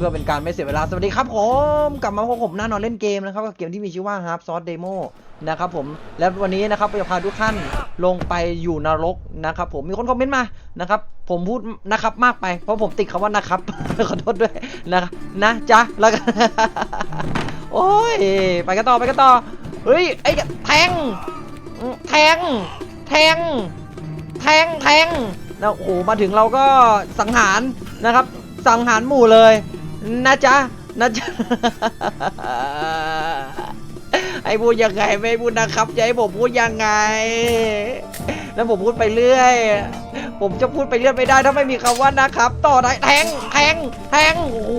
พื่อเป็นการไม่เสียเวลา สวัสดีครับผมกลับมาพบผมหน้านอนเล่นเกมนะครับกับเกมที่มีชื่อว่า Half Source Demo นะครับผมและวันนี้นะครับจะพาทุกท่านลงไปอยู่นรกนะครับผมมีคนคอมเมนต์มานะครับผมพูดนะครับมากไป เพราะผมติดคำว่านะครับขอโทษด้วยนะนะจ๊ะแล้วกันโอ้ยไปกันต่อไปกันต่อเฮ้ยไอ้แทงแทงแทงแทงแทงแล้วโอ้โหมาถึงเราก็สังหารนะครับ สังหารหมู่เลย นะจ๊ะนะจ๊ะไอ้พูดยังไงไม่พูดนะครับจะให้ผมพูดยังไง แล้วผมพูดไปเรื่อย ผมจะพูดไปเรื่อยไม่ได้ถ้าไม่มีคำว่านะครับ ต่อได้แทงแทงแทงโอ้โห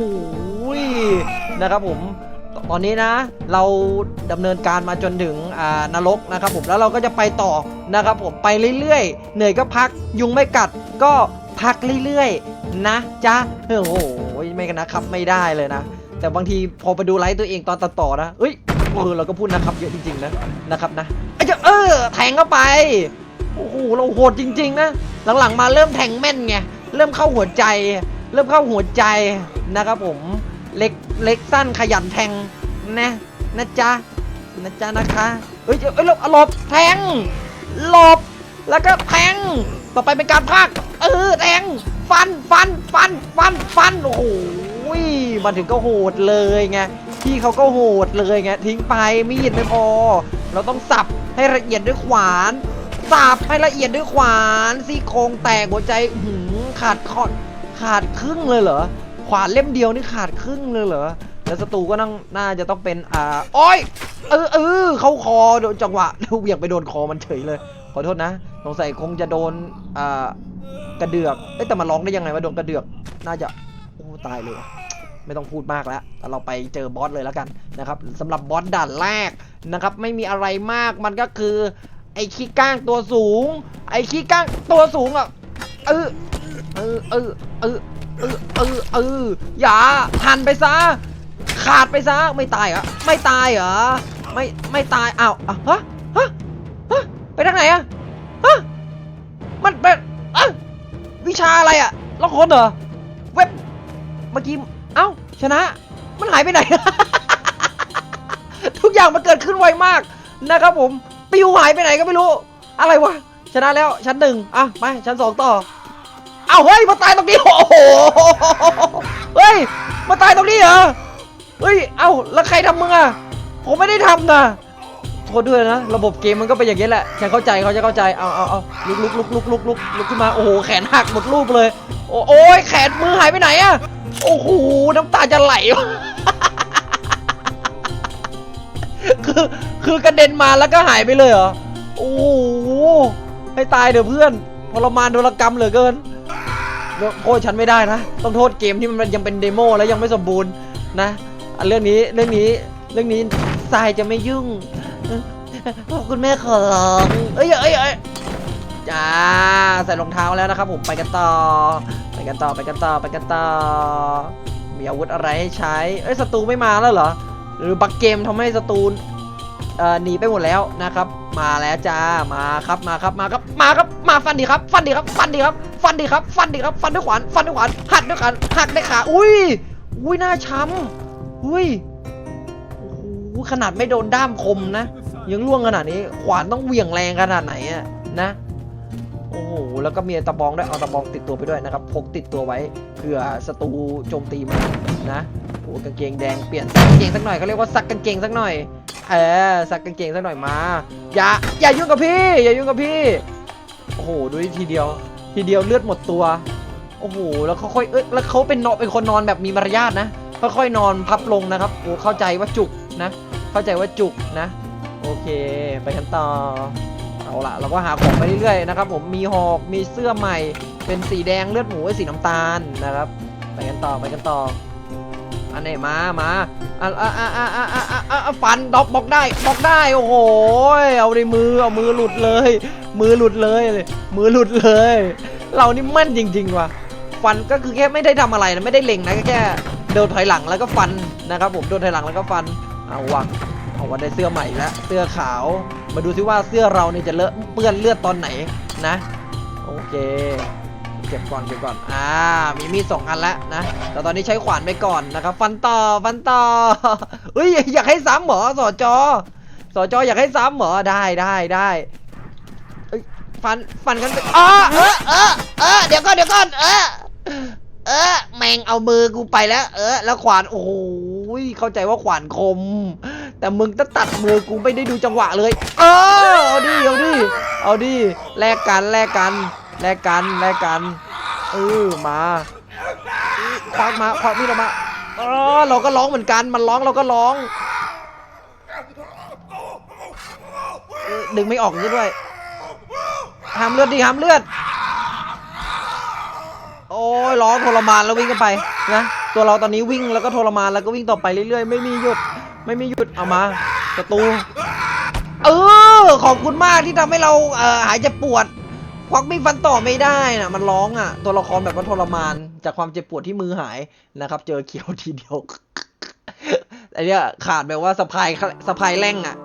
นะครับผมตอนนี้นะ เราดำเนินการมาจนถึงอ่านรกนะครับผมแล้วเราก็จะไปต่อนะครับผมไปเรื่อยๆ เหนื่อยก็พักยุงไม่กัดก็พักเรื่อยๆ นะจ๊ะโอ้โห ไม่กันนะครับไม่ได้เลยนะ แต่บางทีพอไปดูไลฟ์ตัวเองตอนตัดต่อนะเอ้ยเออเราก็พูดนะครับเยอะจริงๆนะนะครับนะไอ้เจ้าเออแทงเข้าไปโอ้โหเราโหดจริง ๆ นะหลังๆมาเริ่มแทงแม่นไงเริ่มเข้าหัวใจ เริ่มเข้าหัวใจนะครับผมเล็กเล็กสั้นขยันแทงนะนะจ๊ะนะจ๊ะนะคะเฮ้ยเอ้ยหลบหลบแทงหลบแล้วก็แทงต่อไปเป็นการพากเออแทง ฟันฟันฟันฟันฟันโอ้โหมาถึงก็โหดเลยไงพี่เขาก็โหดเลยไงทิ้งไปมีดไม่พอ เราต้องสับให้ละเอียดด้วยขวานสับให้ละเอียดด้วยขวานซี่โครงแตกหัวใจหืมขาดคอดขาดครึ่งเลยเหรอขวานเล่มเดียวนี่ขาดครึ่งเลยเหรอแล้วศัตรูก็นั่งน่าจะต้องเป็นอ่าโอ้ยเออเออเข้าคอโดนจังหวะเวียงไปโดนคอมันเฉยเลย ขอโทษนะสงสัยคงจะโดนอ่า กระเดือกเอ้ยแต่มาร้องได้ยังไงว่าโดนกระเดือก น่าจะโอ้ตายเลยไม่ต้องพูดมากแล้วเราไปเจอบอสเลยแล้วกันนะครับสำหรับบอสด่านแรกนะครับ ไม่มีอะไรมากมันก็คือ ไอ้ขี้ก้างตัวสูง ไอ้ขี้ก้างตัวสูงอะเออเออเออเออเออเออเอออย่าหันไปซะขาดไปซะไม่ตายเหรอไม่ตายเหรอไม่ไม่ตายอ้าวอะฮะฮะฮะไปทางไหนอะฮะมันเป็น วิชาอะไรอะล็อกคนเหรอ เว็บ เมื่อกี้ เอ้า ชนะ มันหายไปไหน ทุกอย่างมันเกิดขึ้นไวมากนะครับผม ปิวหายไปไหนก็ไม่รู้ อะไรวะ ชนะแล้ว ชั้นหนึ่งอะไปชั้นสองต่อ เอาเฮ้ย มาตายตรงนี้ โอ้โห เฮ้ย มาตายตรงนี้เหรอ เฮ้ย เอ้า แล้วใครทำมึงอะผมไม่ได้ทำนะ โทษด้วยนะ ระบบเกมมันก็เป็นอย่างนี้แหละฉันเข้าใจเขาจะเข้าใจ เอาเอาเอาลุกลุกลุกลุกลุกลุกลุกขึ้นมา โอ้โห แขนหักหมดรูปเลย โอ้โอ้ยแขนมือหายไปไหนอะโอ้โห น้ำตาจะไหล คือ คือกระเด็นมาแล้วก็หายไปเลยเหรอ โอ้โห ให้ตายเถอะเพื่อนทรมานโดรกรรมเหลือเกินโทษฉันไม่ได้นะ ต้องโทษเกมที่มันยังเป็นเดโมแล้วยังไม่สมบูรณ์นะ เรื่องนี้ เรื่องนี้ เรื่องนี้ทรายจะไม่ยุ่ง คุณแม่ขอร้องเอ้ยเอ้ยเอ้ยจ้าใส่รองเท้าแล้วนะครับผมไปกันต่อ ไปกันต่อไปกันต่อไปกันต่อ มีอาวุธอะไรให้ใช้ เอ้ยศัตรูไม่มาแล้วเหรอ หรือบักเกมทำให้ศัตรูเอ่อหนีไปหมดแล้วนะครับ มาแล้วจ้ามาครับมาครับมาครับมาครับมาฟันดีครับฟันดีครับฟันดีครับฟันดีครับฟันดีครับฟันด้วยขวานฟันด้วยขวานหักด้วยขวานหักด้วยขาอุ้ยอุ้ยหน้าช้ำอุ้ยโอ้โหขนาดไม่โดนด้ามคมนะ ยังล่วงขนาดนี้ ขวานต้องเหวี่ยงแรงขนาดไหนอะนะ โอ้โห แล้วก็มีตะบองด้วยเอาตะบองติดตัวไปด้วยนะครับ พกติดตัวไว้เผื่อศัตรูโจมตีมา นะโอ้กางเกงแดงเปลี่ยนซักกางเกงสักหน่อยเขาเรียกว่าซักกางเกงสักหน่อย เออซักกางเกงสักหน่อยมา อย่า อย่ายุ่งกับพี่ อย่ายุ่งกับพี่ โอ้โห ดูดิทีเดียว ทีเดียวเลือดหมดตัว โอ้โห แล้วเขาค่อย เอ้ย แล้วเขาเป็นนาะเป็นคนนอนแบบมีมารยาทนะ ค่อยๆนอนพับลงนะครับโอ้เข้าใจว่าจุกนะ เข้าใจว่าจุกนะ โอเค ไปกันต่อ เอาละเราก็หาของไปเรื่อยๆนะครับ ผมมีหอกมีเสื้อใหม่ เป็นสีแดงเลือดหมูสีน้ำตาลนะครับ ไปกันต่อไปกันต่อ อันไหนมามาอะอะอะอะอะอะอะอะฟันดอกบอกได้บอกได้โอ้โหเอาในมือเอามือหลุดเลย มือหลุดเลย มือหลุดเลย เรานี่แม่นจริง ๆ ว่ะฟันก็คือแค่ไม่ได้ทำอะไรนะไม่ได้เล็งนะแค่เดินถอยหลังแล้วก็ฟันนะครับ ผมเดินถอยหลังแล้วก็ฟันเอาวะ เอาวะได้เสื้อใหม่แล้ว เสื้อขาว มาดูซิว่าเสื้อเราเนี่ยจะเลอะเปื้อนเลือดตอนไหนนะ โอเค เก็บก่อนเก็บก่อน อ่า มีมีดสองอันแล้วนะ แต่ตอนนี้ใช้ขวานไปก่อนนะครับ ฟันต่อ ฟันต่อเฮ้ย อยากให้ซ้ำเหรอสอจอสอจออยากให้ซ้ำเหรอ ได้ได้ได้ฟัน ฟันกันไปอ๋อเออเออเออเดี๋ยวก่อนเดี๋ยวก่อน เออ เออ แมงเอามือกูไปแล้ว เออ แล้วขวาน โอ้โหเข้าใจว่าขวานคม แต่มึงต้องตัดมือกูไม่ได้ดูจังหวะเลย เออเอาดิเอาดิเอาดิแลกกันแลกกันแลกกันแลกกันเออมาควักมาควักมีดออกมาเออเราก็ร้องเหมือนกัน มันร้องเราก็ร้องดึงไม่ออกด้วยห้ามเลือดดิห้ามเลือด โอ้ยร้องทรมานแล้ววิ่งกันไปนะตัวเราตอนนี้วิ่งแล้วก็ทรมานแล้วก็วิ่งต่อไปเรื่อยๆ ไม่มีหยุด ไม่มีหยุดเอามาประตู เออ ขอบคุณมากที่ทำให้เราเอ่อหายเจ็บปวด ควักมีดฟันต่อไม่ได้นะมันร้องอะ ตัวละครแบบว่าทรมาน จากความเจ็บปวดที่มือหายนะครับ เจอเขียวทีเดียวไอเนี้ยขาดแบบว่าสะพายสะพายแร่งอะ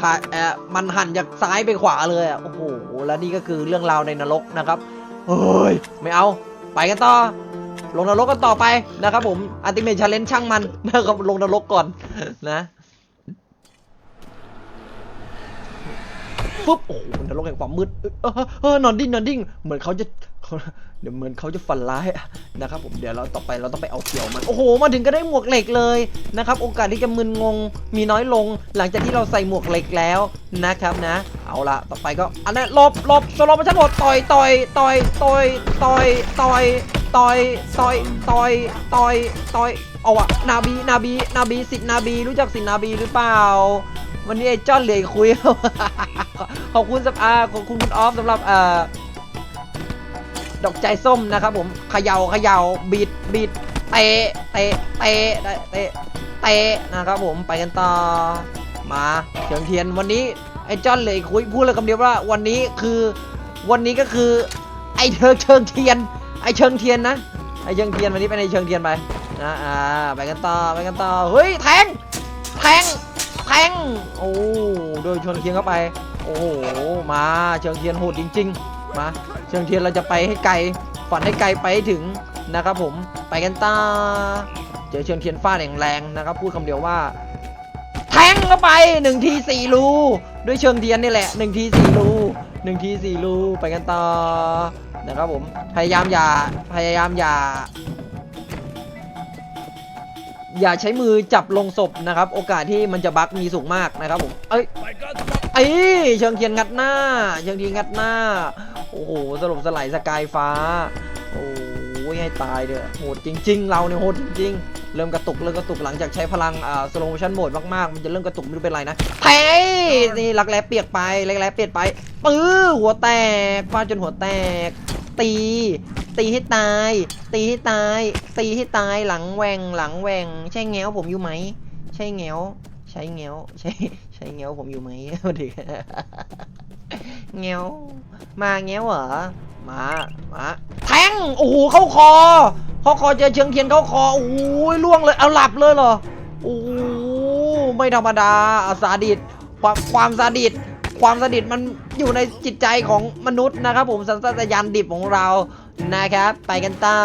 ขาดเอ่อมันหันจากซ้ายไปขวาเลยอะโอ้โหแล้วนี่ก็คือเรื่องราวในนรกนะครับเฮ้ยไม่เอา ไปกันต่อ ลงนรกกันต่อไปนะครับผมอัติเมทชาเลนช่างมันนะครับลงนรกก่อนนะ ปุ๊บโอ้โหนรกแห่งความมืดเออเออนอนดิ้งนอนดิ้งเหมือนเขาจะเดี๋ยวเหมือนเขาจะฝันร้ายนะครับผมเดี๋ยวเราต่อไปเราต้องไปเอาเขียวมันโอ้โหมาถึงก็ได้หมวกเหล็กเลยนะครับโอกาสที่จะมึนงงมีน้อยลง หลังจากที่เราใส่หมวกเหล็กแล้วนะครับนะ เอาละต่อไปก็อันนี้นหลบหลบสโลมาทั้งหมดต่อยต่อยต่อยต่อยต่อยต่อยต่อยต่อยต่อยต่อยต่อยเอาอะนาบีนาบีนาบีสิทนาบีรู้จักสิทนาบีหรือเปล่า วันนี้ไอ้จ้อนเหลยคุย ขอบคุณสับอาขอบคุณคุณออฟสำหรับเอ่อดอกใจส้มนะครับผมเขย่าเขย่าบิดบิดเตะเตะเตะเตะเตะนะครับผมไปกันต่อมาเชิงเทียนวันนี้ไอ้จ้อนเหลยคุยพูดเลยคำเดียวว่าวันนี้คือวันนี้ก็คือ ไอ้เชิงเชิงเทียน ไอ้เชิงเทียนนะไอ้เชิงเทียนวันนี้เป็นไอ้เชิงเทียนไปนะอ่าไปกันต่อไปกันต่อเฮ้ยแทงแทง โอ้โดยเชิงเทียนเข้าไป โอ้โหมาเชิงเทียนโหดจริง ๆ มา เชิงเทียนเราจะไปให้ไกลฝันให้ไกลไปให้ถึงนะครับผมไปกันตาเจอเชิงเทียนฟาดแรงๆนะครับ พูดคำเดียวว่า แทงเข้าไปหนึ่งทีสี่รูด้วยเชิงเทียนนี่แหละหนึ่งทีสี่รูหนึ่งทีสี่รูไปกันต่อนะครับผมพยายามอย่าพยายามอย่า อย่าใช้มือจับลงศพนะครับ โอกาสที่มันจะบั๊กมีสูงมากนะครับผมเอ้ยไอ้ยเชิงเทียนงัดหน้า เชิงเทียนงัดหน้า โอ้โหสลบสลายสกายฟ้า โอ้ยให้ตายเด้อโหดจริง ๆ เราเนี่ยโหดจริง ๆ เริ่มกระตุกเริ่มกระตุกหลังจากใช้พลังอ่าสโลโมชั่นโหมดมากๆ มันจะเริ่มกระตุกไม่รู้เป็นไรนะเฮ้ยนี่รักแร้เปียกไปรักแร้เปียกไปปื้อหัวแตกฟาดจนหัวแตกตี ตีให้ตาย ตีให้ตาย ตีให้ตายหลังแหวงหลังแหวงใช่แง้วผมอยู่ไหม ใช่แง้ว ใช่แง้ว ใช่ใช่แงวผมอยู่ไหมเด็กแงวมาแง้วเหรอ มา มา แทง โอ้โห เข้าคอ เข้าคอเจอเชิงเทียนเข้าคอ โอ้ยล่วงเลย เอาหลับเลยเหรอ โอ้โหไม่ธรรมดาอะซาดิสความความซาดิสความซาดิสมันอยู่ในจิตใจของมนุษย์นะครับผมสัญชาตญาณดิบของเรา นะครับ ไปกันต่อ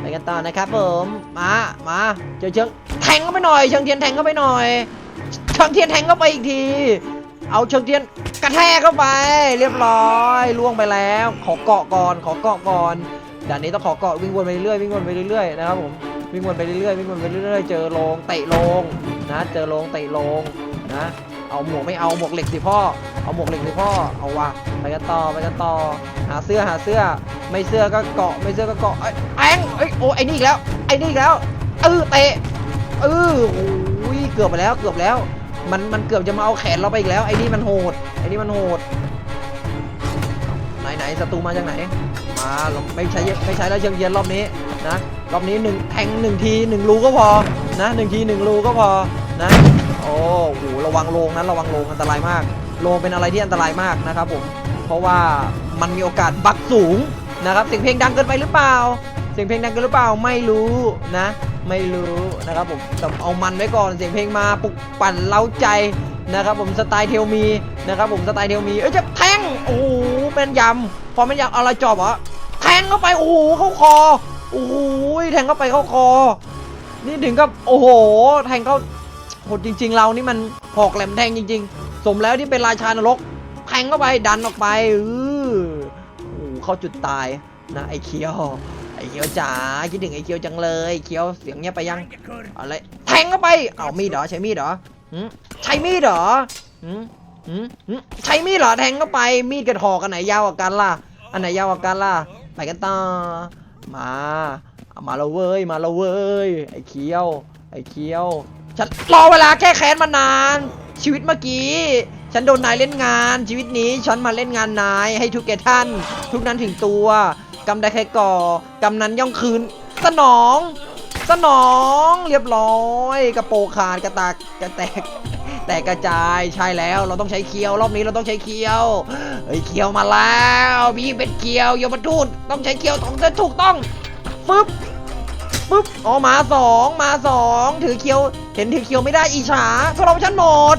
ไปกันต่อนะครับผม มา มาเจอเชิงแทงเข้าไปหน่อย เชิงเทียนแทงเข้าไปหน่อย เชิงเทียนแทงเข้าไปอีกที เอาเชิงเทียนกระแทกเข้าไป เรียบร้อยล่วงไปแล้ว ขอเกาะก่อน ขอเกาะก่อนด่านนี้ต้องขอเกาะวิ่งวนไปเรื่อยวิ่งวนไปเรื่อยนะครับผมวิ่งวนไปเรื่อยวิ่งวนไปเรื่อยเจอโลงเตะโลงนะ เจอโลงเตะโลงนะ เอาหมวกไม่เอาหมวกเหล็กสิพ่อ เอาหมวกเหล็กสิพ่อ เอาวะไปกันต่อไปกันต่อ หาเสื้อหาเสื้อ ไม่เสื้อก็เกาะไม่เสื้อก็เกาะเอ้แองเอ้โอ้ไอ้นี่อีกแล้ว ไอ้นี่อีกแล้ว เออเตะ เออโอ้ยเกือบไปแล้วเกือบแล้ว มันมันเกือบจะมาเอาแขนเราไปอีกแล้ว ไอ้นี่มันโหด ไอ้นี่มันโหด ไหนไหนศัตรูมาจากไหน มาเราไม่ใช้ไม่ใช้แล้วเชิงเยียนรอบนี้นะ รอบนี้หนึ่งแทงหนึ่งทีหนึ่งรูก็พอ นะหนึ่งทีหนึ่งรูก็พอ นะโอ้โหระวังโลงนะระวังโลงอันตรายมาก โลงเป็นอะไรที่อันตรายมากนะครับผมเพราะว่ามันมีโอกาสบักสูงนะครับเสียงเพลงดังเกินไปหรือเปล่า เสียงเพลงดังเกินหรือเปล่าไม่รู้นะ ไม่รู้นะครับผมแต่เอามันไว้ก่อนเสียงเพลงมาปลุกปั่นเล้าใจนะครับผมสไตล์เทลมีนะครับผมสไตล์เทลมีเอ้ยจะแทงโอ้โหแม่นยำพอแม่นยำเอาอะไรจอบเหรอแทงเข้าไปโอ้โหเข้าคอโอ้โหแทงเข้าไปเข้าคอ นี่ถึงกับโอ้โห แทงเข้า หดจริง ๆ เรานี่มันหอกแหลมแทงจริง ๆ สมแล้วที่เป็นราชานรกแทงเข้าไปดันออกไปเออโอ้เข้าจุดตายนะไอ้เคียวไอ้เคียวจ๋าคิดถึงไอ้เคียวจังเลยเคียวเสียงเงียบไปยังอะไรแทงเข้าไปเอามีดเหรอใช้มีดเหรอหใช้มีดเหรอใช้มีดเหรอแทงเข้าไปมีดกับหอกอันไหนยาวกว่ากันล่ะอันไหนยาวกว่ากันล่ะไปกันต่อมา มาและเว้ย มาและเว้ย ไอ้เคียว ไอ้เคียว ฉันรอเวลาแก้แค้นมานาน ชีวิตเมื่อกี้ ฉันโดนนายเล่นงาน ชีวิตนี้ฉันมาเล่นงานนายให้ทุกแก่ท่าน ทุกนั้นถึงตัวกำได้แค่ก่อกำนั้นย่องคืน สนอง สนองเรียบร้อย กระโปงขาดกระตากกระแตกแตกกระจายใช่แล้วเราต้องใช้เคียวรอบนี้เราต้องใช้เคียวเฮ้ยเคียวมาแล้วพี่เป็นเคียวโยมทูตต้องใช้เคียวต้องถูกต้องฟึบฟึบอ๋อมาสองมาสองถือเคียว เห็นถือเคียวไม่ได้อีฉาพวกเราชั้นหมด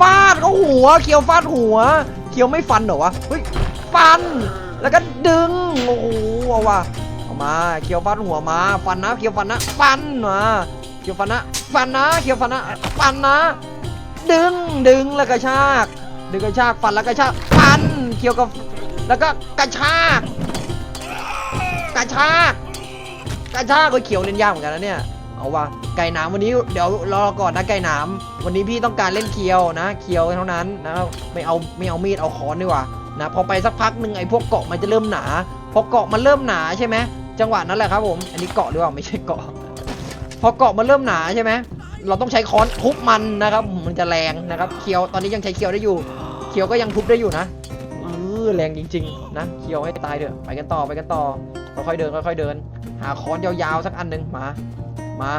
ฟาดเขาหัว เคียวฟาดหัว เคียวไม่ฟันเหรอวะ เฮ้ย ฟัน แล้วก็ดึง โอ้โหเอาว่ะเอามา เคียวฟันหัวมา ฟันนะ เคียวฟันนะ ฟันมาเคียวฟันนะ ฟันนะ เคียวฟันนะ ฟันนะ ดึง ดึงแล้วกระชาก ดึงกระชาก ฟันแล้วกระชาก ฟัน เคียวกับแล้วก็กระชาก กระชาก กระชากก็เขียวเล่นยากเหมือนกันนะเนี่ย เอาว่ะไก่หนามวันนี้เดี๋ยวรอก่อนนะไก่หนามวันนี้พี่ต้องการเล่นเคียวนะเคียวเท่านั้นนะไม่เอาไม่เอามีดเอาค้อนดีกว่านะพอไปสักพักหนึ่งไอ้พวกเกาะมันจะเริ่มหนา พอเกาะมันเริ่มหนาใช่ไหมจังหวะนั้นแหละครับผมอันนี้เกาะหรือเปล่าไม่ใช่เกาะ พอเกาะมันเริ่มหนาใช่ไหมเราต้องใช้ค้อนทุบมันนะครับมันจะแรงนะครับเคียวตอนนี้ยังใช้เคียวได้อยู่เคียวก็ยังทุบได้อยู่นะเออแรงจริง ๆ นะเคียวให้ตายเถอะไปกันต่อไปกันต่อค่อยๆเดินค่อยๆเดิน หาค้อนยาวๆสักอันหนึ่งมา มา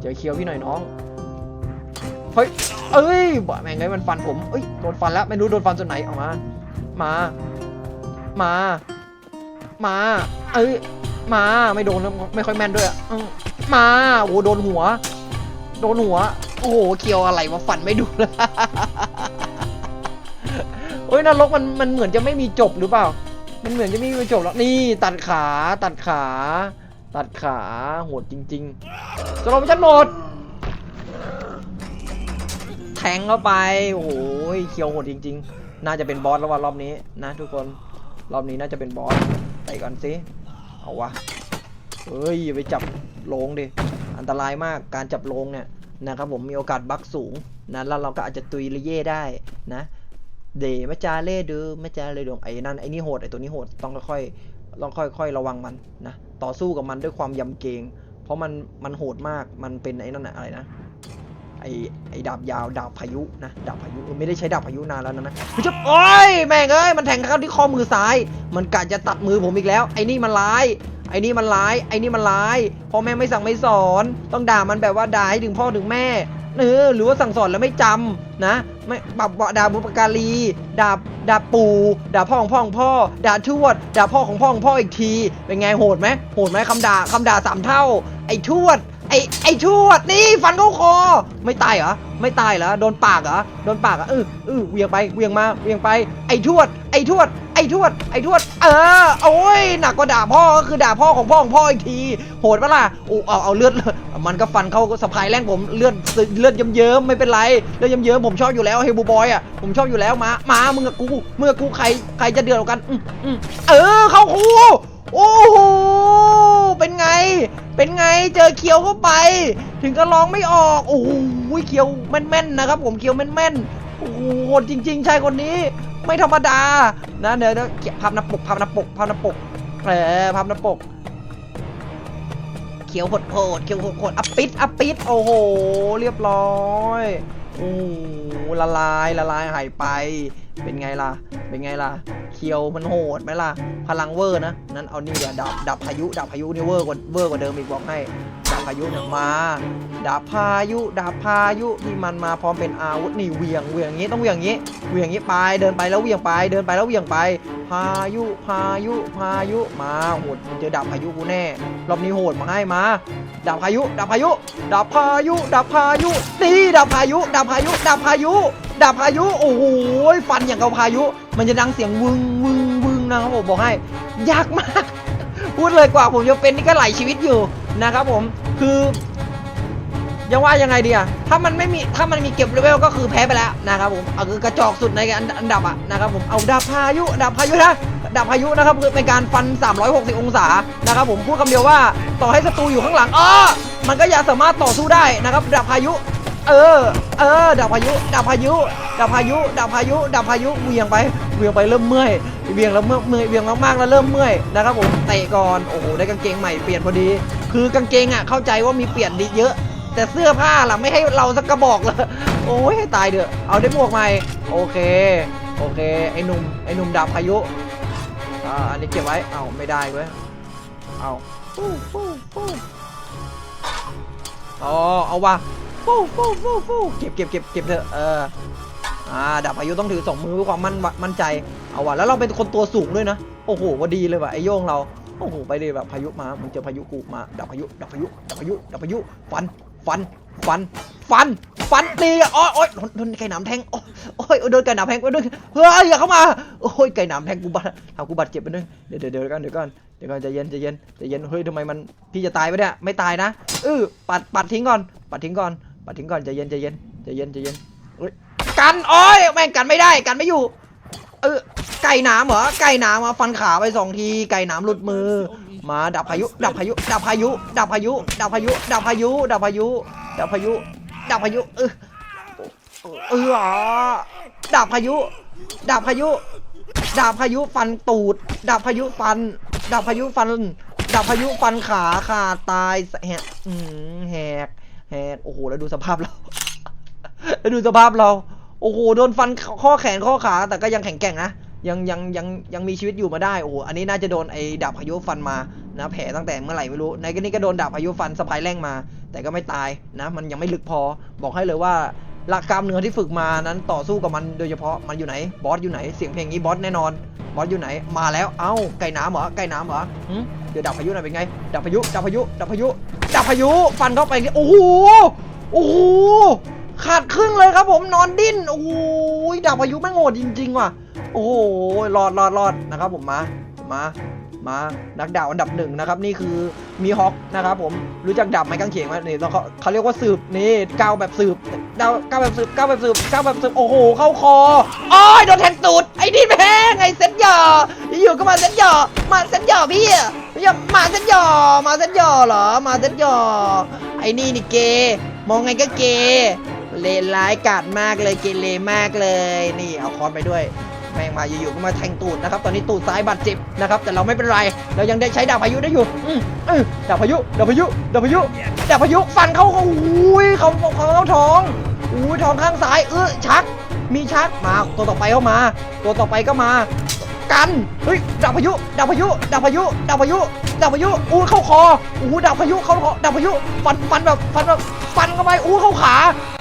เจอเคียวพี่หน่อยน้องเฮ้ยเอ้ยบ่แม่งไงมันฟันผมเอ้ยโดนฟันแล้วไม่รู้โดนฟันส่วนไหนออกมา มา มา มา เอ้ยมาไม่โดนไม่ค่อยแม่นด้วยมาโอ้โหโดนหัว โดนหัว โอ้โหเคียวอะไรวะฟันไม่ดูเลยเฮ้ยนรกมันมันเหมือนจะไม่มีจบหรือเปล่า มันเหมือนจะไม่มีจบแล้วนี่ตัดขาตัดขา ตัดขาโหดจริงๆสโลว์ชั่นหมด แทงเข้าไป โอ้โหเคียวโหดจริง ๆ น่าจะเป็นบอสแล้วว่ะรอบนี้นะทุกคน รอบนี้น่าจะเป็นบอสไปก่อนสิเอาวะเฮ้ยอย่าไปจับโลงดิ อันตรายมาก การจับโลงเนี่ยนะครับผมมีโอกาสบักสูงนะแล้วเราก็อาจจะตุยระเย่ได้นะเดมาจาเล่ดูมาจาเล่ดูไอ้นั่นไอ้นี่โหดไอ้ตัวนี้โหดต้องค่อยๆต้องค่อย ๆ ระวังมันนะ ต่อสู้กับมันด้วยความยำเกรงเพราะมันมันโหดมากมันเป็นไอ้นั่นอะไรนะไอ้ไอ้ดาบยาวดาบพายุนะดาบพายุไม่ได้ใช้ดาบพายุนานแล้วนะนะเฮ้ยจะโอ้ยแม่งเอ้ยมันแทงเข้าที่ข้อมือซ้าย มันกะจะตัดมือผมอีกแล้ว ไอ้นี่มันร้าย ไอ้นี่มันร้าย ไอ้นี่มันร้ายพ่อแม่ไม่สั่งไม่สอน ต้องด่ามันแบบว่าด่าให้ถึงพ่อถึงแม่ เออหรือว่าสั่งสอนแล้วไม่จำนะไม่บับด่าบุปการีด่าด่าปู่ด่าพ่อของพ่อของพ่อด่าทวดด่าพ่อของพ่อของพ่ออีกที เป็นไงโหดไหมโหดไหมคำด่าคำด่าสามเท่า ไอ้ทวด ไอ้ไอ้ทวดนี่ฟันเข้าคอ ไม่ตายเหรอไม่ตายเหรอโดนปากเหรอโดนปากเหรอเออเออเวียงไปเวียงมาเวียงไปไอ้ทวด ไอ้ทวด ไอ้ทวด ไอ้ทวด เออโอ้ยหนักกว่าด่าพ่อก็คือด่าพ่อของพ่อของพ่ออีกทีโหดปะล่ะโอ้เอาเอาเลือดมันก็ฟันเข้าสะพายแรงผมเลือดเลือดเยิ้มๆไม่เป็นไรเลือดเยิ้มๆผมชอบอยู่แล้วเฮบูบอยอะผมชอบอยู่แล้วมามามึงกับกูมึงกับกูใครใครจะเดือดกันเออเข้าคูโอ้โหเป็นไง เป็นไงเจอเคียวเข้าไป ถึงก็ร้องไม่ออก โอ้โหเคียวแม่นๆนะครับ ผมเคียวแม่นๆโอ้โหโหดจริง ๆชายคนนี้ ไม่ธรรมดานะเดี๋ยวเดี๋ยวเขียนภาพหน้าปกภาพหน้าปกภาพหน้าปกเออภาพหน้าปกเขียวโหดโหดเขียวโหดโหดอัปปิดอัปปิดโอ้โห เรียบร้อยโอ้ละลายละลายหายไป เป็นไงล่ะ เป็นไงล่ะ เคียวมันโหดไหมล่ะ พลังเวอร์นะ นั้นเอานี่เดี๋ยวดับดับพายุ ดับพายุนี่เวอร์กว่าเวอร์กว่าเดิมอีกบอกให้ดาบพายุเนี่ยมาดาบพายุดาบพายุที่มันมาพร้อมเป็นอาวุธนี่เวียงเวียงอย่างงี้ต้องเวียงอย่างงี้ เวียงอย่างงี้ไป เดินไปแล้วเวียงไป เดินไปแล้วเวียงไป พายุ พายุ พายุ มาโหดมึงเจอดาบพายุกูแน่ รอบนี้โหดมาให้มาดาบพายุดาบพายุดาบพายุดาบพายุตีดาบพายุดาบพายุดาบพายุ ดาบพายุ โอ้โหฟันอย่างกับพายุ มันจะดังเสียงวึงวึงวึงนะครับผมบอกให้ ยากมาก พูดเลยกว่าผมจะเป็นนี่ก็หลายชีวิตอยู่นะครับผม คือยังว่ายังไงดีอะถ้ามันไม่มี ถ้ามันมีเก็บเลเวลก็คือแพ้ไปแล้วนะครับผมเอาคือกระจอกสุดในอันอันดับอะนะครับผม เอาดาบพายุ ดาบพายุนะดาบพายุนะครับคือเป็นการฟัน 360 องศา นะครับผม พูดคำเดียวว่า ต่อให้ศัตรูอยู่ข้างหลังอ้อมันก็ยังสามารถต่อสู้ได้นะครับ ดาบพายุ เออ เออดาบพายุดาบพายุดาบพายุดาบพายุดาบพายุเวียงไปเวียงไปเริ่มเมื่อยเวียงแล้วเมื่อยเมื่อยเวียงมากๆแล้วเริ่มเมื่อยนะครับผมเตะก่อนโอ้โหได้กางเกงใหม่เปลี่ยนพอดี คือกางเกงอะเข้าใจว่ามีเปลี่ยนดีเยอะ แต่เสื้อผ้าล่ะไม่ให้เราสักกระบอกเลยโอ้ยให้ตายเถอะเอาได้หมวกใหม่โอเคโอเคไอ้หนุ่มไอ้หนุ่มดาบพายุอ่าอันนี้เก็บไว้เอาไม่ได้เว้ยเอาฟู่ฟู่ฟู่อ๋อเอาว่ะ ฟูฟูฟูฟูเก็บเก็บเก็บเก็บเถอะเอออ่าดาบพายุต้องถือสองมือเพื่อความมั่นมั่นใจเอาว่ะแล้วเราเป็นคนตัวสูงด้วยนะโอ้โหว่าดีเลยว่ะไอโย่งเราโอ้โหไปเลยแบบพายุมามึงเจอพายุกูมาดาบพายุดาบพายุดาบพายุดาบพายุฟันฟันฟันฟันฟันตีอะโอ้ยโอ้ยโดนไก่หนามแทงโอ้ยโดนไก่หนามแทงไปด้วยเฮ้ยอย่าเข้ามาโอ้ยไก่หนามแทงกูบาดทำกูบาดเจ็บไปด้วยเดี๋ยวเดี๋ยวก่อนเดี๋ยวก่อนเดี๋ยวก่อนใจเย็นใจเย็นใจเย็นเฮ้ยทำไมมันพี่จะตายไปเนี่ยไม่ตายนะเออปัดปัดทิ้งก่อนปัดทิ้งก่อน ปัดทิ้งก่อนใจเย็นใจเย็นใจเย็นใจเย็นเฮ้ยกันโอ้ยแม่งกันไม่ได้กันไม่อยู่ เออไก่หนามเหรอไก่หนามมาฟันขาไปสองทีไก่หนามหลุดมือ มาดับพายุ ดับพายุ ดับพายุ ดับพายุ ดับพายุ ดับพายุ ดับพายุ ดับพายุ ดับพายุ เออเออดับพายุ ดับพายุ ดับพายุฟันตูด ดับพายุฟัน ดับพายุฟัน ดับพายุฟันขาขาดตายแหกแหก แฮดโอ้โหแล้วดูสภาพเรา แล้วดูสภาพเรา โอ้โหโดนฟันข้อแขนข้อขาแต่ก็ยังแข็งแกร่งนะยังยังยังยังมีชีวิตอยู่มาได้โอ้โหอันนี้น่าจะโดนไอ้ดาบพายุฟันมานะแผลตั้งแต่เมื่อไหร่ไม่รู้ในก็นี่ก็โดนดาบพายุฟันสะพายแร่งมา แต่ก็ไม่ตายนะ มันยังไม่ลึกพอบอกให้เลยว่าหลักกล้ามเนื้อที่ฝึกมานั้นต่อสู้กับมันโดยเฉพาะมันอยู่ไหนบอสอยู่ไหนเสียงเพลงนี้บอสแน่นอนบอสอยู่ไหนมาแล้วเอ้าไก่น้ำเหรอไก่น้ำเหรอ เดี๋ยวดาบพายุหน่อยเป็นไงดาบพายุดาบพายุดาบพายุดาบพายุ ฟันเข้าไปโอ้โห โอ้โห ขาดครึ่งเลยครับผมนอนดิ้น โอ้โหดาบพายุแม่งโหดจริง ๆ ว่ะ โอ้โห รอดรอดรอดนะครับผมมา มา มานักดาบอันดับหนึ่งนะครับ นี่คือมีฮอกนะครับผม รู้จักดาบไม้กางเขนไหมนี่เขาเขาเรียกว่าสืบนี่ก้าวแบบสืบดาวก้าวแบบสืบก้าวแบบสืบก้าวแบบสืบ โอ้โห เข้าคออ้อยโดนแทงตูด ไอ้นี่แพ งไอ้เซ็ตหยออยู่ก็มาเซ็ตหยอมาเซ็ตหยอพี่อะอย่ามาเซ็ตหยอมาเซ็ตหยอเหรอ มาเซ็ตหยอไอ้นี่นี่เกย์มองไงก็เกย์เลวร้ายกาจมากเลยเกเรมากเลย นี่เอาคอนไปด้วยแม่งมาอยู่ๆก็มาแทงตูดนะครับ ตอนนี้ตูดซ้ายบาดเจ็บนะครับ แต่เราไม่เป็นไร เรายังได้ใช้ดาบพายุได้อยู่อือดาบพายุดาบพายุดาบพายุดาบพายุฟันเข้าเขาอุ้ยเขาเขาเขาท้องอุ้ยท้องข้างซ้าย เออชัก มีชักมาตัวต่อไปเข้ามา ตัวต่อไปก็มา กันเฮ้ยดาบพายุดาบพายุดาบพายุดาบพายุดาบพายุอู้เข้าคออู้ดาบพายุเข้าคอดาบพายุฟันฟันแบบฟันแบบฟันเข้าไปอู้เข้าขา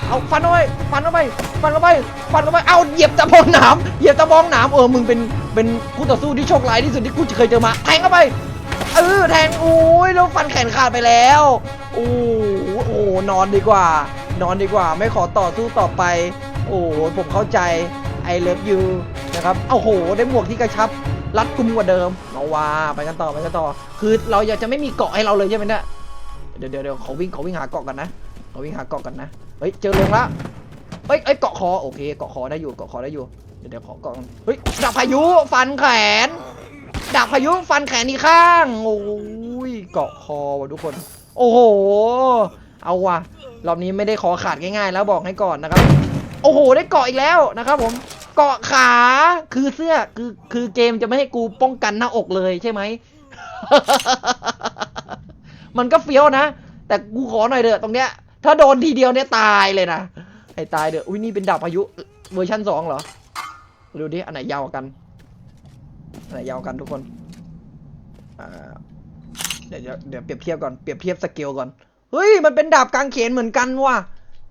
เอาฟันเข้าไปฟันเข้าไปฟันเข้าไปฟันเข้าไปเอาเหยียบตะบองหนามเหยียบตะบองหนามเออมึงเป็นเป็นคู่ต่อสู้ที่โชคร้ายที่สุดที่กูเคยเจอมาแทงเข้าไปเออแทงโอ้ยแล้วฟันแขนขาดไปแล้วอ้โหโอ้โหนอนดีกว่า นอนดีกว่า ไม่ขอต่อสู้ต่อไป โอ้โหผมเข้าใจ I love you นะครับโอ้โห ได้หมวกที่กระชับ รัดกุมกว่าเดิมเอาว่าไปกันต่อไปกันต่อ คือเราอยากจะไม่มีเกาะให้เราเลยใช่ไหมเนี่ยเดี๋ยวเดี๋ยวเดี๋ยวเขาวิ่งเขาวิ่งหาเกาะกันนะเขาวิ่งหาเกาะกันนะเฮ้ยเจอลงละเฮ้ยเอ้ยเกาะคอโอเคเกาะคอได้อยู่เกาะคอได้อยู่เดี๋ยวเดี๋ยวขอเกาะเฮ้ยดาบพายุฟันแขนดาบพายุฟันแขนอีกข้างโอ้ยเกาะคอว่ะทุกคน โอ้โหเอาว่ะรอบนี้ไม่ได้คอขาดง่ายๆ แล้วบอกให้ก่อนนะครับ โอ้โห ได้เกาะอีกแล้วนะครับผม เกาะขา คือเสื้อ คือ คือเกมจะไม่ให้กูป้องกันหน้าอกเลยใช่ไหม มันก็เฟี้ยวนะ แต่กูขอหน่อยเถอะตรงเนี้ย ถ้าโดนทีเดียวเนี่ยตายเลยนะให้ตายเถออุ้ยนี่เป็นดาบพายุเวอร์ชันสองเหรอ ดูดิ อันไหนยาวกัน อันไหนยาวกันทุกคน อ่า เดี๋ยวเดี๋ยวเปรียบเทียบก่อน เปรียบเทียบสเกลก่อน เฮ้ย มันเป็นดาบกลางเขนเหมือนกันว่ะ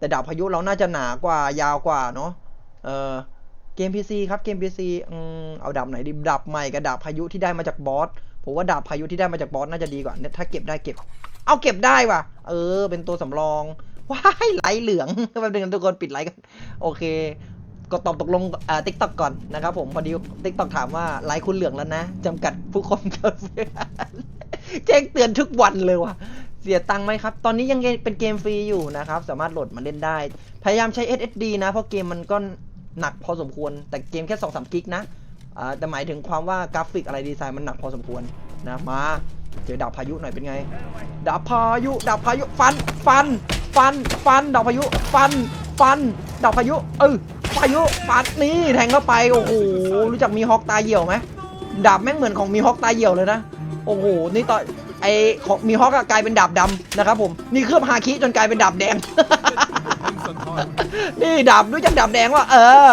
แต่ดาบพายุเราน่าจะหนากว่ายาวกว่าเนาะเออเกม PC ครับเกม PC อืมเอาดาบไหนดีดาบใหม่กับดาบพายุที่ได้มาจากบอสผมว่าดาบพายุที่ได้มาจากบอสน่าจะดีกว่าเนี่ยถ้าเก็บได้เก็บ เอาเก็บได้ว่ะ เออ เป็นตัวสำรองว้ายไลท์เหลืองแป๊บนึงนทุกคนปิดไลท์กันโอเคก็ตอบตกลงอ่าติ๊กต็อกก่อนนะครับผมพอดีติ๊กต็อกถามว่าไลท์คุณเหลืองแล้วนะจำกัดผู้คนเกินแจ้งเตือนทุกวันเลยว่ะ เสียตังค์ไหมครับ ตอนนี้ยังเป็นเกมฟรีอยู่นะครับ สามารถโหลดมาเล่นได้ พยายามใช้ SSD นะ เพราะเกมมันก็หนักพอสมควร แต่เกมแค่ 2-3 กิกนะแต่หมายถึงความว่ากราฟิกอะไรดีไซน์มันหนักพอสมควรนะ มาเจอดาบพายุหน่อยเป็นไง ดาบพายุ ดาบพายุ ฟัน ฟัน ฟัน ฟัน ดาบพายุ ฟัน ฟัน ดาบพายุ เออพายุฟันนี่แทงเข้าไป โอ้โห รู้จักมีฮอกตาเหี่ยวไหม ดาบแม่งเหมือนของมีฮอกตาเหี่ยวเลยนะ โอ้โห นี่ตอน ไอของมีฮอกกลายเป็นดาบดำนะครับผมนี่เคลือบฮาคิจนกลายเป็นดาบแดง นี่ดาบรู้จักดาบแดงว่า เออ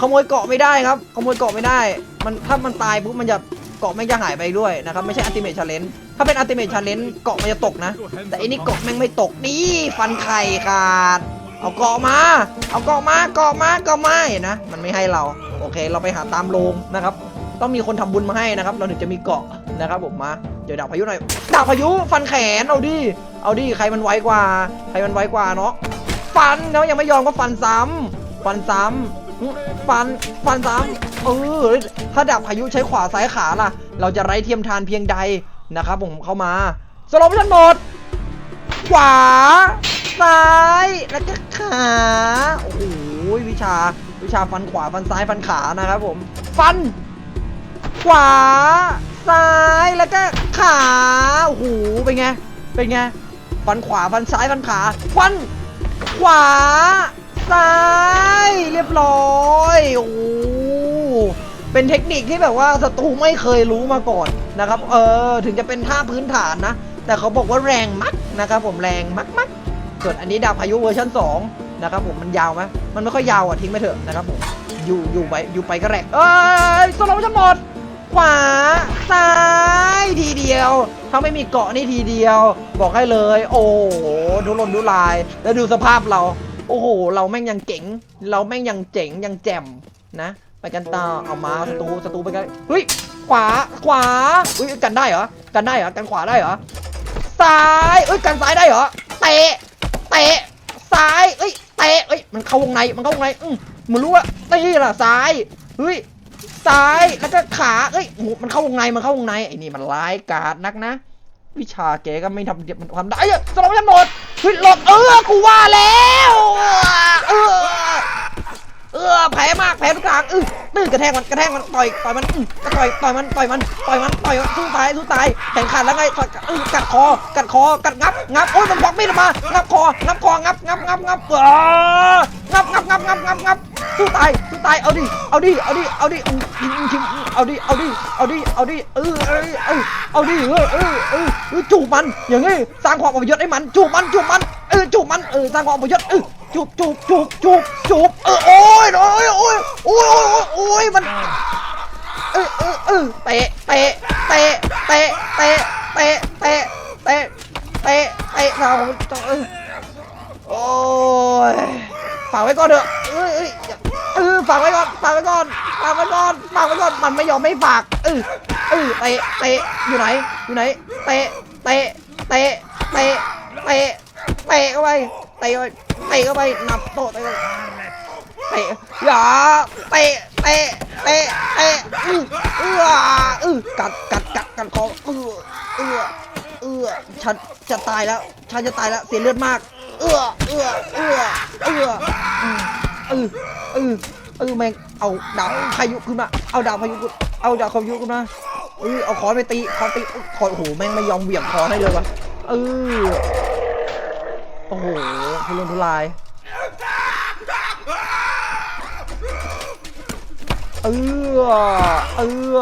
ขโมยเกาะไม่ได้ครับ ขโมยเกาะไม่ได้ มันถ้ามันตายปุ๊บมันจะเกาะแม่งจะหายไปด้วยนะครับไม่ใช่อัลติเมทชาเลนถ้าเป็นอัลติเมทชาเลนเกาะมันจะตกนะ แต่อันนี้เกาะแม่งไม่ตกนี่ฟันไข่ขาด เอาเกาะมา เอาเกาะมาเกาะมาเกาะมาเห็นนะมันไม่ให้เรา โอเค เราไปหาตามโรงนะครับ ต้องมีคนทำบุญมาให้นะครับ เราถึงจะมีเกาะ นะครับผมมาเจอดาบพายุหน่อยดาบพายุฟันแขนเอาดิเอาดิใครมันไวกว่า ใครมันไวกว่าเนาะฟันแล้วยังไม่ยอมก็ฟันซ้ำฟันซ้ำฟันฟันซ้ำเออถ้าดาบพายุใช้ขวาซ้ายขาล่ะ เราจะไร้เทียมทานเพียงใดนะครับผมเข้ามาสโลปชันหมดขวาซ้ายแล้วก็ขาโอ้โหวิชาวิชาฟันขวาฟันซ้ายฟันขานะครับผม ฟัน ขวา ซ้ายแล้วก็ขาโอ้โหเป็นไง เป็นไง ฟันขวาฟันซ้ายฟันขา ฟัน ขวา ซ้าย เรียบร้อยโอ้โหเป็นเทคนิคที่แบบว่าศัตรูไม่เคยรู้มาก่อนนะครับ เออ ถึงจะเป็นท่าพื้นฐานนะ แต่เขาบอกว่าแรงมักนะครับผมแรงมักมักส่วนอันนี้ดาบพายุเวอร์ชัน2นะครับผมมันยาวไหมมันไม่ค่อยยาวอะทิ้งไปเถอะนะครับผมอยู่อยู่ไปอยู่ไปก็แรกเอ้ยสโลว์ทั้งหมด ขวา ซ้ายทีเดียว ถ้าไม่มีเกาะนี่ทีเดียว บอกให้เลย โอ้โหดูรนดูลาย แล้วดูสภาพเรา โอ้โห เราแม่งยังเจ๋ง เราแม่งยังเจ๋งยังแจ่มนะ ไปกันต่อเอามาศัตรูศัตรูไปกันเฮ้ยขวาขวาอุ้ยกันได้เหรอกันได้เหรอกันขวาได้เหรอซ้ายเอ้ยกันซ้ายได้เหรอเตะเตะซ้ายเอ้ยเตะเอ้ยมันเข้าวงในมันเข้าวงในอืมมันรู้ว่าตีล่ะซ้ายเฮ้ย ซ้ายแล้วก็ขาเอ้ยโอ้มันเข้าวงในมันเข้าวงในไอ้นี่มันร้ายกาดนักนะ วิชาแกก็ไม่ทำเดียมันทำได้เอ้ยสลบยันหมดเฮ้ยหลบเออกูว่าแล้ว เออเออแผลมากแผลทุกทางเออ ตื้อกระแทกมันกระแทกมันต่อยต่อยมันอื้อต่อยต่อยมันต่อยมันต่อยมันต่อยมันสู้ตายสู้ตายแข่งขันแล้วไงเออกัดคอกัดคอกัดงับงับโอ้ยมันควักมีดออกมางับคองับคองับงับงับงับเอองับงับงับงับงับงับสู้ตายสู้ตายเอาดิเอาดิเอาดิเอาดิอืมอืมอืมเอาดิเอาดิเอาดิเอาดิเออเออเออเอาดิเออเออเออเอจูบมันอย่างงี้สร้างความอับยศให้มันจูบมันจูบมันเออจูบมันเออสร้างความอับยศเออจูบจูบจูบจูบจูบเออโอ้ยโอ้ยโอ้ยโอ้ยโอ้ยโอ้ ยมันเออเออเออเตะเตะเตะเตะเตะเตะเตะเตะเตะเตะเราเออโอ้ยฝากไว้ก่อนเถอะเอ้ยเออฝากไว้ก่อนฝากไว้ก่อนฝากไว้ก่อนฝากไว้ก่อนมันไม่ยอมไม่ฝากเออเออเตะเตะอยู่ไหนอยู่ไหนเตะเตะเตะเตะเตะเตะเข้าไปเตะเข้าไปเตะเข้าไปนับโตเตะเตะอย่าเตะ เตะเตะเตะอื้ออื้ออื้อกัดกัดกัดกัดคออื้ออื้ออื้อฉันจะตายแล้วฉันจะตายแล้วเสียเลือดมาก เอื้อเอื้อเอื้อเอื้ออืมเออเออเออแม่งเอาดาบพายุขึ้นมา เอาดาบพายุขึ้นเอาดาบพายุขึ้นมาเออเอาคอนไปตีคอนตีคอนโอ้โหแม่งไม่ยอมเหวี่ยงคอนให้เลยวะเออโอ้โหทุรนทุราย เออเออ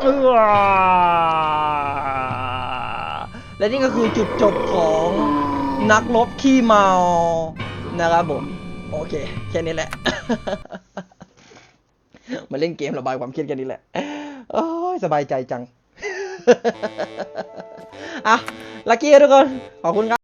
เออและนี่ก็คือจุดจบของนักรบขี้เมานะครับผม โอเค แค่นี้แหละ มาเล่นเกมระบายความเครียดกันนี้แหละ โอ้ย สบายใจจัง อะ ลักกี้ทุกคน ขอบคุณครับ